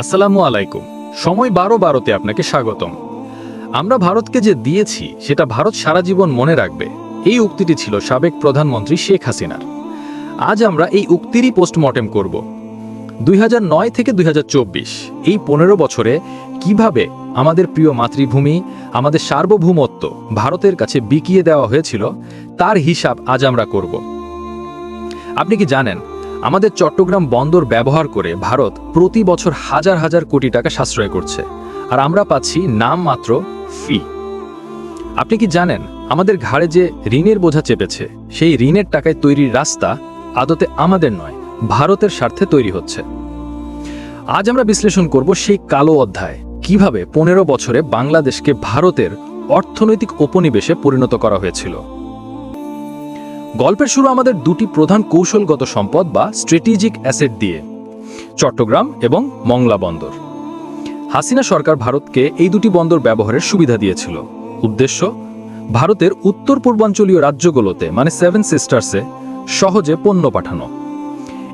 আসসালামু আলাইকুম। সময় বারো বারোতে আপনাকে স্বাগতম। আমরা ভারতকে যে দিয়েছি, সেটা ভারত সারা জীবন মনে রাখবে। এই উক্তিটি ছিল সাবেক প্রধানমন্ত্রী শেখ হাসিনার। আজ আমরা এই উক্তিরই পোস্টমর্টেম করব। দুই হাজার নয় থেকে দুই হাজার চব্বিশ, এই পনেরো বছরে কীভাবে আমাদের প্রিয় মাতৃভূমি, আমাদের সার্বভৌমত্ব ভারতের কাছে বিকিয়ে দেওয়া হয়েছিল, তার হিসাব আজ আমরা করব। আপনি কি জানেন আমাদের চট্টগ্রাম বন্দর ব্যবহার করে ভারত প্রতি বছর হাজার হাজার কোটি টাকা সাশ্রয় করছে। আর আমরা পাচ্ছি নামমাত্র ফি আপনি কি জানেন, আমাদের ঘাড়ে যে ঋণের বোঝা চেপেছে, সেই ঋণের টাকায় তৈরির রাস্তা আদতে আমাদের নয়, ভারতের স্বার্থে তৈরি হচ্ছে। আজ আমরা বিশ্লেষণ করব সেই কালো অধ্যায়, কীভাবে পনেরো বছরে বাংলাদেশকে ভারতের অর্থনৈতিক উপনিবেশে পরিণত করা হয়েছিল। গল্পের শুরু আমাদের দুটি প্রধান কৌশলগত সম্পদ বা স্ট্র্যাটেজিক অ্যাসেট দিয়ে, চট্টগ্রাম এবং মংলা বন্দর। হাসিনা সরকার ভারতকে এই দুটি বন্দর ব্যবহারের সুবিধা দিয়েছিল। উদ্দেশ্য, ভারতের উত্তর পূর্বাঞ্চলীয় রাজ্যগুলোতে মানে সেভেন সিস্টার্সে সহজে পণ্য পাঠানো।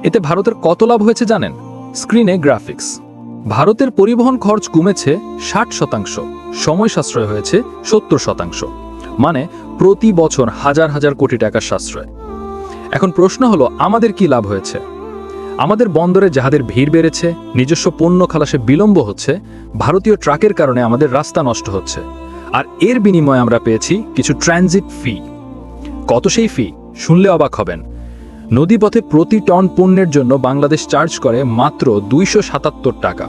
এতে ভারতের কত লাভ হয়েছে জানেন? স্ক্রিনে গ্রাফিক্স ভারতের পরিবহন খরচ কমেছে ষাট শতাংশ, সময় সাশ্রয় হয়েছে সত্তর শতাংশ। মানে প্রতি বছর হাজার হাজার কোটি টাকার সাশ্রয়। এখন প্রশ্ন হলো, আমাদের কি লাভ হয়েছে? আমাদের বন্দরে যাহাদের ভিড় বেড়েছে, নিজস্ব পণ্য খালাসে বিলম্ব হচ্ছে, ভারতীয় ট্রাকের কারণে আমাদের রাস্তা নষ্ট হচ্ছে। আর এর বিনিময়ে আমরা পেয়েছি কিছু ট্রানজিট ফি। কত সেই ফি? শুনলে অবাক হবেন। নদীপথে প্রতি টন পণ্যের জন্য বাংলাদেশ চার্জ করে মাত্র দুইশো সাতাত্তর টাকা।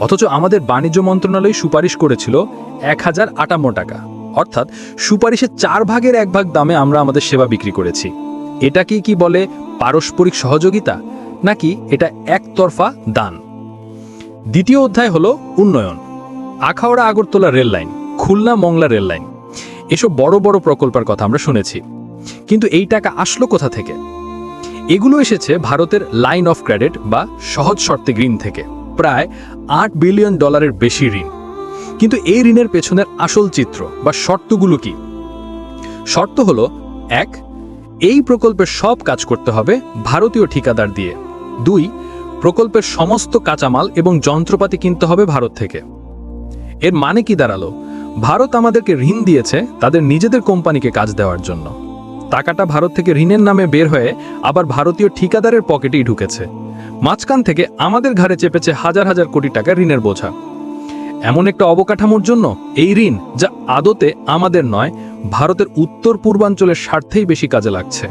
অথচ আমাদের বাণিজ্য মন্ত্রণালয় সুপারিশ করেছিল এক হাজার আটান্ন টাকা। অর্থাৎ সুপারিশের চার ভাগের এক ভাগ দামে আমরা আমাদের সেবা বিক্রি করেছি। এটাকেই কি বলে পারস্পরিক সহযোগিতা, নাকি এটা একতরফা দান? দ্বিতীয় অধ্যায় হলো উন্নয়ন। Akhaura Agartala rail line, Khulna Mongla rail line, এসব বড় বড় প্রকল্পের কথা আমরা শুনেছি। কিন্তু এই টাকা আসলো কোথা থেকে? এগুলো এসেছে ভারতের লাইন অফ ক্রেডিট বা সহজ শর্তে ঋণ থেকে। প্রায় আট বিলিয়ন ডলারের বেশি ঋণ। কিন্তু এই ঋণের পেছনের আসল চিত্র বা শর্তগুলো কি? শর্ত হলো, এক, এই প্রকল্পের সব কাজ করতে হবে ভারতীয় ঠিকাদার দিয়ে। দুই, প্রকল্পের সমস্ত কাঁচামাল এবং যন্ত্রপাতি কিনতে হবে ভারত থেকে। এর মানে কি দাঁড়াল? ভারত আমাদেরকে ঋণ দিয়েছে তাদের নিজেদের কোম্পানিকে কাজ দেওয়ার জন্য। টাকাটা ভারত থেকে ঋণের নামে বের হয়ে আবার ভারতীয় ঠিকাদারের পকেটেই ঢুকেছে। মাঝখান থেকে আমাদের ঘাড়ে চেপেছে হাজার হাজার কোটি টাকা ঋণের বোঝা। এমন একটা অবকাঠামোর জন্য এই ঋণ যা আদতে আমাদের নয়, ভারতের উত্তর পূর্বাঞ্চলের স্বার্থেই বেশি কাজে লাগছে।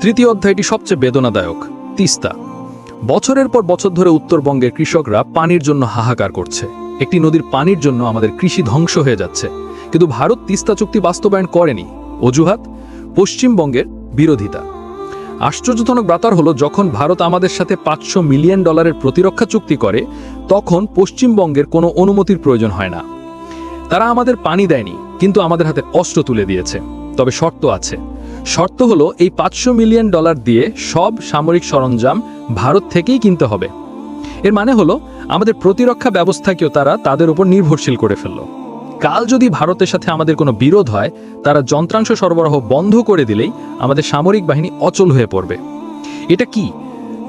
তৃতীয় অধ্যায়টি সবচেয়ে বেদনাদায়ক, তিস্তা। বছরের পর বছর ধরে উত্তরবঙ্গের কৃষকরা পানির জন্য হাহাকার করছে। একটি নদীর পানির জন্য আমাদের কৃষি ধ্বংস হয়ে যাচ্ছে। কিন্তু ভারত তিস্তা চুক্তি বাস্তবায়ন করেনি। অজুহাত, পশ্চিমবঙ্গের বিরোধিতা। আশ্চর্যজনক ব্যাপার হলো, যখন ভারত আমাদের সাথে পাঁচশো মিলিয়ন ডলারের প্রতিরক্ষা চুক্তি করে, তখন পশ্চিমবঙ্গের কোনো অনুমতির প্রয়োজন হয় না। তারা আমাদের পানি দেয়নি, কিন্তু আমাদের হাতে অস্ত্র তুলে দিয়েছে। তবে শর্ত আছে। শর্ত হলো, এই পাঁচশো মিলিয়ন ডলার দিয়ে সব সামরিক সরঞ্জাম ভারত থেকেই কিনতে হবে। এর মানে হলো, আমাদের প্রতিরক্ষা ব্যবস্থাকেও তারা তাদের উপর নির্ভরশীল করে ফেলল। কাল যদি ভারতের সাথে আমাদের কোনো বিরোধ হয়, তারা যন্ত্রাংশ সরবরাহ বন্ধ করে দিলেই আমাদের সামরিক বাহিনী অচল হয়ে পড়বে। এটা কি,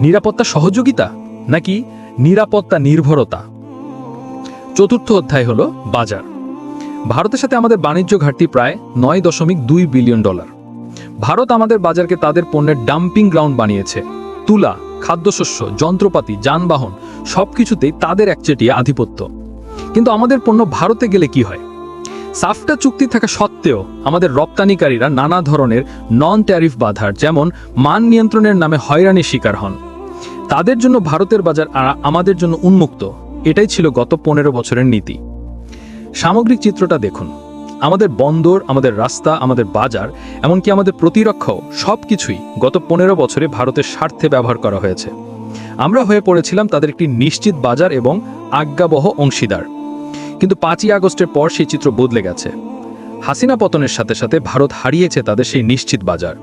নিরাপত্তা সহযোগিতা, নাকি নিরাপত্তা নির্ভরতা? চতুর্থ অধ্যায় হলো বাজার। ভারতের সাথে আমাদের বাণিজ্য ঘাটতি প্রায় নয় দশমিক দুই বিলিয়ন ডলার। ভারত আমাদের বাজারকে তাদের পণ্যের ডাম্পিং গ্রাউন্ড বানিয়েছে। তুলা, খাদ্যশস্য, যন্ত্রপাতি, যানবাহন, সবকিছুতেই তাদের একচেটিয়া আধিপত্য। কিন্তু আমাদের পণ্য ভারতে গেলে কি হয়? সাফটা চুক্তি থাকা সত্ত্বেও আমাদের রপ্তানিকারীরা নানা ধরনের নন ট্যারিফ বাধার, যেমন মান নিয়ন্ত্রণের নামে হয়রানির শিকার হন। তাদের জন্য ভারতের বাজার আমাদের জন্য উন্মুক্ত। এটাই ছিল গত পনেরো বছরের নীতি। সামগ্রিক চিত্রটা দেখুন। আমাদের বন্দর, আমাদের রাস্তা, আমাদের বাজার, এমনকি আমাদের প্রতিরক্ষাও সব কিছুই গত পনেরো বছরে ভারতের স্বার্থে ব্যবহার করা হয়েছে। আমরা হয়ে পড়েছিলাম তাদের একটি নিশ্চিত বাজার এবং আজ্ঞাবহ অংশীদার। কিন্তু পাঁচই আগস্টের পর সেই চিত্র বদলে গেছে। হাসিনা পতনের সাথে সাথে ভারত হারিয়েছে তাদের সেই নিশ্চিত বাজার।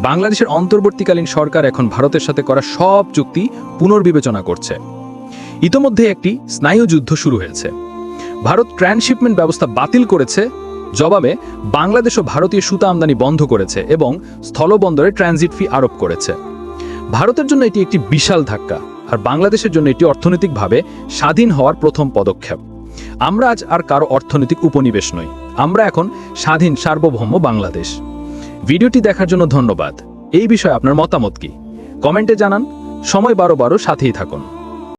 বাংলাদেশের অন্তর্বর্তীকালীন সরকার এখন ভারতের সাথে করা সব চুক্তি পুনর্বিবেচনা করছে। ইতোমধ্যে একটি স্নায়ুযুদ্ধ শুরু হয়েছে। ভারত ট্রান্সশিপমেন্ট ব্যবস্থা বাতিল করেছে। জবাবে বাংলাদেশও ভারতীয় সুতা আমদানি বন্ধ করেছে এবং স্থলবন্দরে ট্রানজিট ফি আরোপ করেছে। ভারতের জন্য এটি একটি বিশাল ধাক্কা, আর বাংলাদেশের জন্য এটি অর্থনৈতিকভাবে স্বাধীন হওয়ার প্রথম পদক্ষেপ। আমরা আজ আর কারও অর্থনৈতিক উপনিবেশ নই, আমরা এখন স্বাধীন, সার্বভৌম বাংলাদেশ। ভিডিওটি দেখার জন্য ধন্যবাদ। এই বিষয়ে আপনার মতামত কি? কমেন্টে জানান, সময় বারো বারো, সাথেই থাকুন।